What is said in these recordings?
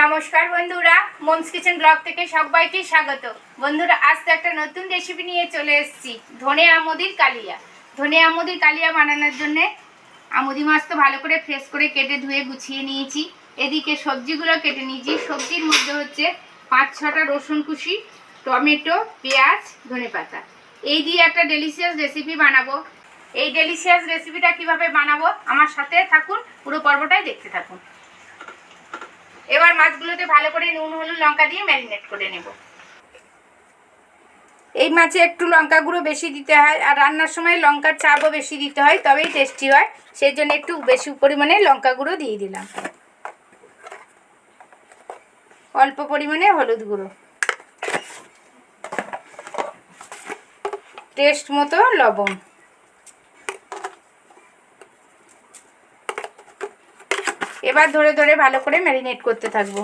নমস্কার বন্ধুরা moms kitchen blog থেকে সবাইকে স্বাগত। বন্ধুরা আজ তো একটা নতুন রেসিপি নিয়ে চলে এসেছি, ধনে আমদির কালিয়া। ধনে আমদির কালিয়া বানানোর জন্য আমুদি মাছ তো ভালো করে ফ্রেশ করে কেটে ধুয়ে গুছিয়ে নিয়েছি। এদিকে সবজিগুলো কেটে নিয়েছি। সবজির মধ্যে হচ্ছে পাঁচ ছটা রসুন কুশি টমেটো, পেঁয়াজ, ধনে পাতা। এই দিয়ে একটা ডেলিশিয়াস রেসিপি বানাবো। এই ডেলিশিয়াস রেসিপিটা কীভাবে বানাবো, আমার সাথে থাকুন, পুরো পর্বটাই দেখতে থাকুন। এবার মাছগুলোতে ভালো করে নুন, হলুদ, লঙ্কা দিয়ে ম্যারিনেট করে নেব। এই মাছে একটু লঙ্কা গুঁড়ো বেশি দিতে হয়, আর রান্নার সময় লঙ্কার চাপও বেশি দিতে হয়, তবেই টেস্টি হয়। সেই জন্য একটু বেশি পরিমাণে লঙ্কা গুঁড়ো দিয়ে দিলাম। অল্প পরিমাণে হলুদ গুঁড়ো। টেস্ট মতো লবণ। এবার ধরে ধরে ভালো করে ম্যারিনেট করতে থাকব।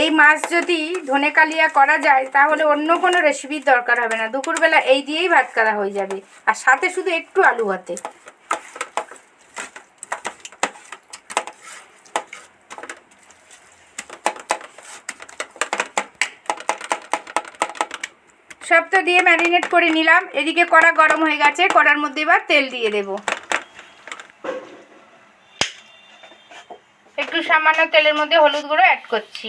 এই মাছ যদি ধনে কালিয়া করা যায়, তাহলে অন্য কোনো রেসিপির দরকার হবে না। দুপুরবেলা এই দিয়েই ভাত করা হয়ে যাবে। আর সাথে শুধু একটু আলু হাতে সব দিয়ে ম্যারিনেট করে নিলাম। এদিকে কড়া গরম হয়ে গেছে, কড়ার মধ্যে এবার তেল দিয়ে দেব। একটু সামান্য তেলের মধ্যে হলুদ গুঁড়ো অ্যাড করছি।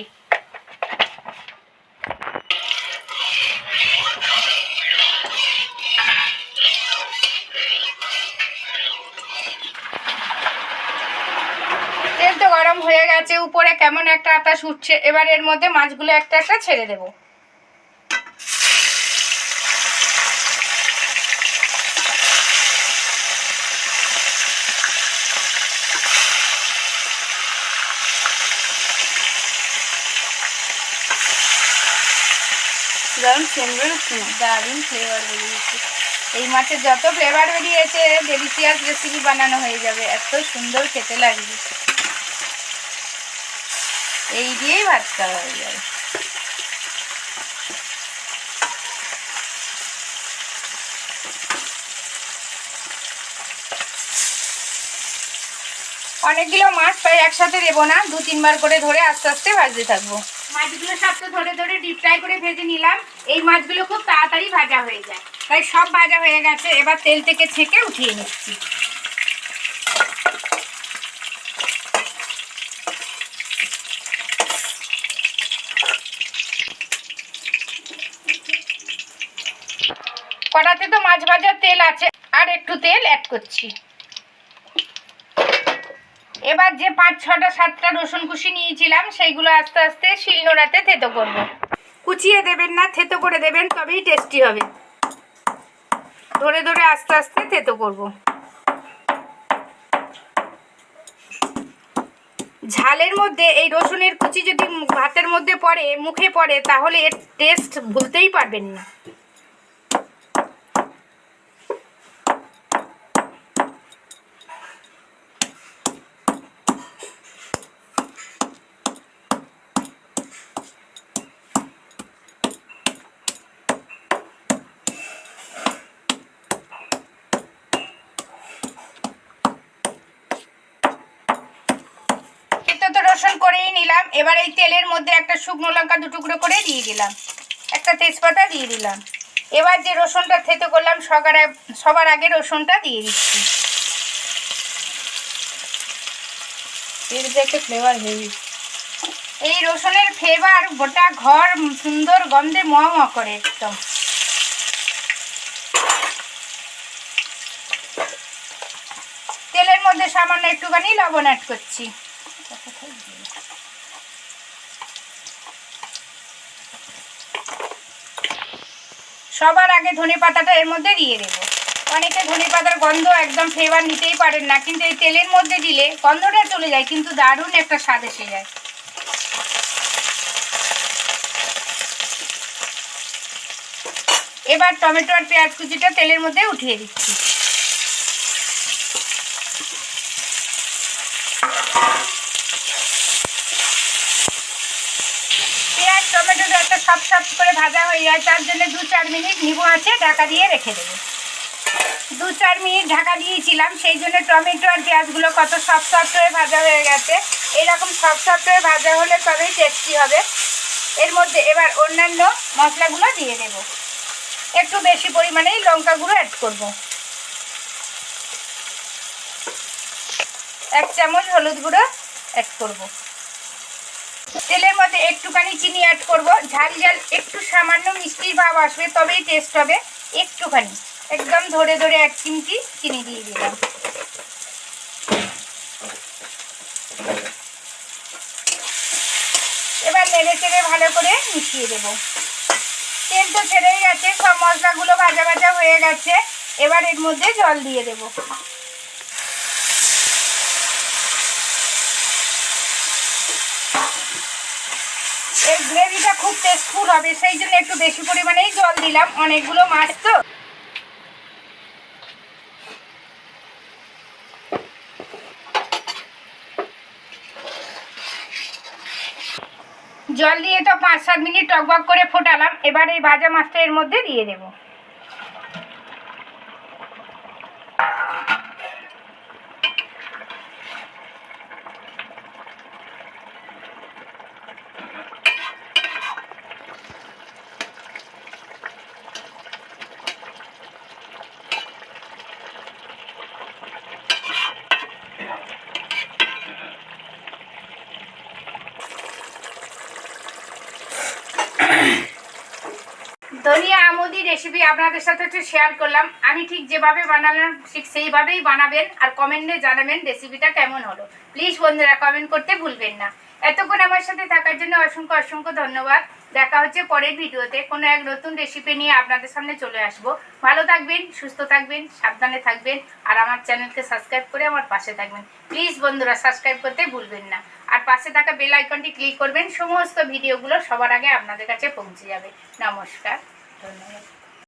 তেল তো গরম হয়ে গেছে, উপরে কেমন একটা আটা উঠছে, এবার এর মধ্যে মাছগুলো একটা একটা ছেড়ে দেবো। দারুণ ফ্লেভার দারুণ ফ্লেভার বেরিয়েছে। এই মাছের যত ফ্লেভার বেরিয়েছে ডেলিশিয়াস রেসিপি বানানো হয়ে যাবে। এত সুন্দর খেতে লাগবে। এই দিয়েই ভাত খাওয়া হয়ে যাবে। অনেকগুলো মাছ প্রায় একসাথে দেবো না দু তিনবার করে ধরে আস্তে আস্তে ভাজতে থাকব। মাছগুলো সব তো ধরে ধরে ডিপ ফ্রাই করে ভেজে নিলাম। এই মাছগুলো খুব তাড়াতাড়ি ভাজা হয়ে যায়। তাই সব ভাজা হয়ে গেছে। এবার তেল থেকে ছেঁকে উঠিয়ে নিচ্ছি। কড়াতে তো মাছ ভাজার তেল আছে। আর একটু তেল অ্যাড করছি। এবার যে পাঁচ, ছটা, সাতটা রসুন কুচি নিয়েছিলাম, সেইগুলো আস্তে আস্তে শিলনোড়াতে থেতো করব। কুচিয়ে দেবেন না, থেতো করে দেবেন, তবেই টেস্টি হবে ধরে ধরে আস্তে আস্তে থেতো করব। ঝালের মধ্যে, এই রসুনের কুচি যদি ভাতের মধ্যে পড়ে, মুখে পড়ে, তাহলে এর টেস্ট ভুলতেই পারবেন না এতে তো রসুন করেই নিলাম। এবার এই তেলের মধ্যে একটা শুকনো লঙ্কা দু টুকরো করে দিয়ে দিলাম। একটা তেজপাতা দিয়ে দিলাম। এবার যে রসুনটা থেতে করলাম সবার সবার আগে রসুনটা দিয়ে দিচ্ছি। এর যে একটা ফ্লেভার হেভি এই রসুনের ফ্লেভার গোটা ঘর সুন্দর গন্ধে ম করে একদম। তেলের মধ্যে সামান্য একটুখানি লবণ অ্যাড করছি। সবার আগে ধনে পাতাটা এর মধ্যে দিয়ে দেবো। অনেকে ধনে পাতার গন্ধ একদম ফ্লেভার নিতেই পারেন না, কিন্তু এই তেলের মধ্যে দিলে গন্ধটা চলে যায়, কিন্তু দারুণ একটা স্বাদ এসে যায়। এবার টমেটো আর পেঁয়াজ কুচিটা তেলের মধ্যে উঠিয়ে দিচ্ছি। টমেটো একটা সব সব করে ভাজা হয়ে যায়, তার জন্য দু চার মিনিট নিবু আছে, ঢাকা দিয়ে রেখে দেবো। দু চার মিনিট ঢাকা দিয়েছিলাম, সেই জন্য টমেটো আর পেঁয়াজগুলো কত সফট সফট হয়ে ভাজা হয়ে গেছে। এরকম সফট সফট হয়ে ভাজা হলে তবেই টেস্টি হবে। এর মধ্যে এবার অন্যান্য মশলাগুলো দিয়ে দেব। একটু বেশি পরিমাণেই লঙ্কা গুঁড়ো অ্যাড করব। এক চামচ হলুদ গুঁড়ো অ্যাড করব। তেলের মধ্যে একটুখানি চিনি অ্যাড করব। ঝাল ঝাল, একটু সামান্য মিষ্টির ভাব আসবে, তবেই টেস্ট হবে। একটুখানি, একদম ধরে ধরে এক চিমটি চিনি দিয়ে দিলাম। এবার নেড়ে চেড়ে ভালো করে মিশিয়ে দেব। তেল তো ছেড়েই গেছে, সব মশলাগুলো ভাজা ভাজা হয়ে গেছে। এবার এর মধ্যে জল দিয়ে দেব। এই গ্রেভিটা খুব টেস্টফুল হবে, সেই জন্য একটু বেশি পরিমাণেই জল দিলাম। অনেকগুলো মাছ তো। জল দিয়ে তো পাঁচ সাত মিনিট টকবক করে ফোটালাম। এবার এই ভাজা মাছটা এর মধ্যে দিয়ে দেব। ধনিয়া আমুদি রেসিপি আপনাদের সাথে একটু শেয়ার করলাম। আমি ঠিক যেভাবে বানালাম, ঠিক সেইভাবেই বানাবেন আর কমেন্টে জানাবেন রেসিপিটা কেমন হলো। প্লিজ বন্ধুরা কমেন্ট করতে ভুলবেন না। এতক্ষণ আমার সাথে থাকার জন্য অসংখ্য অসংখ্য ধন্যবাদ। দেখা হচ্ছে পরের ভিডিওতে। কোনো এক নতুন রেসিপি নিয়ে আপনাদের সামনে চলে আসব। ভালো থাকবেন, সুস্থ থাকবেন, সাবধানে থাকবেন আর আমার চ্যানেলকে সাবস্ক্রাইব করে আমার পাশে থাকবেন। প্লিজ বন্ধুরা সাবস্ক্রাইব করতে ভুলবেন না। আর পাশে থাকা বেল আইকনটি ক্লিক করবেন। সমস্ত ভিডিওগুলো সবার আগে আপনাদের কাছে পৌঁছে যাবে। নমস্কার। ধন্যবাদ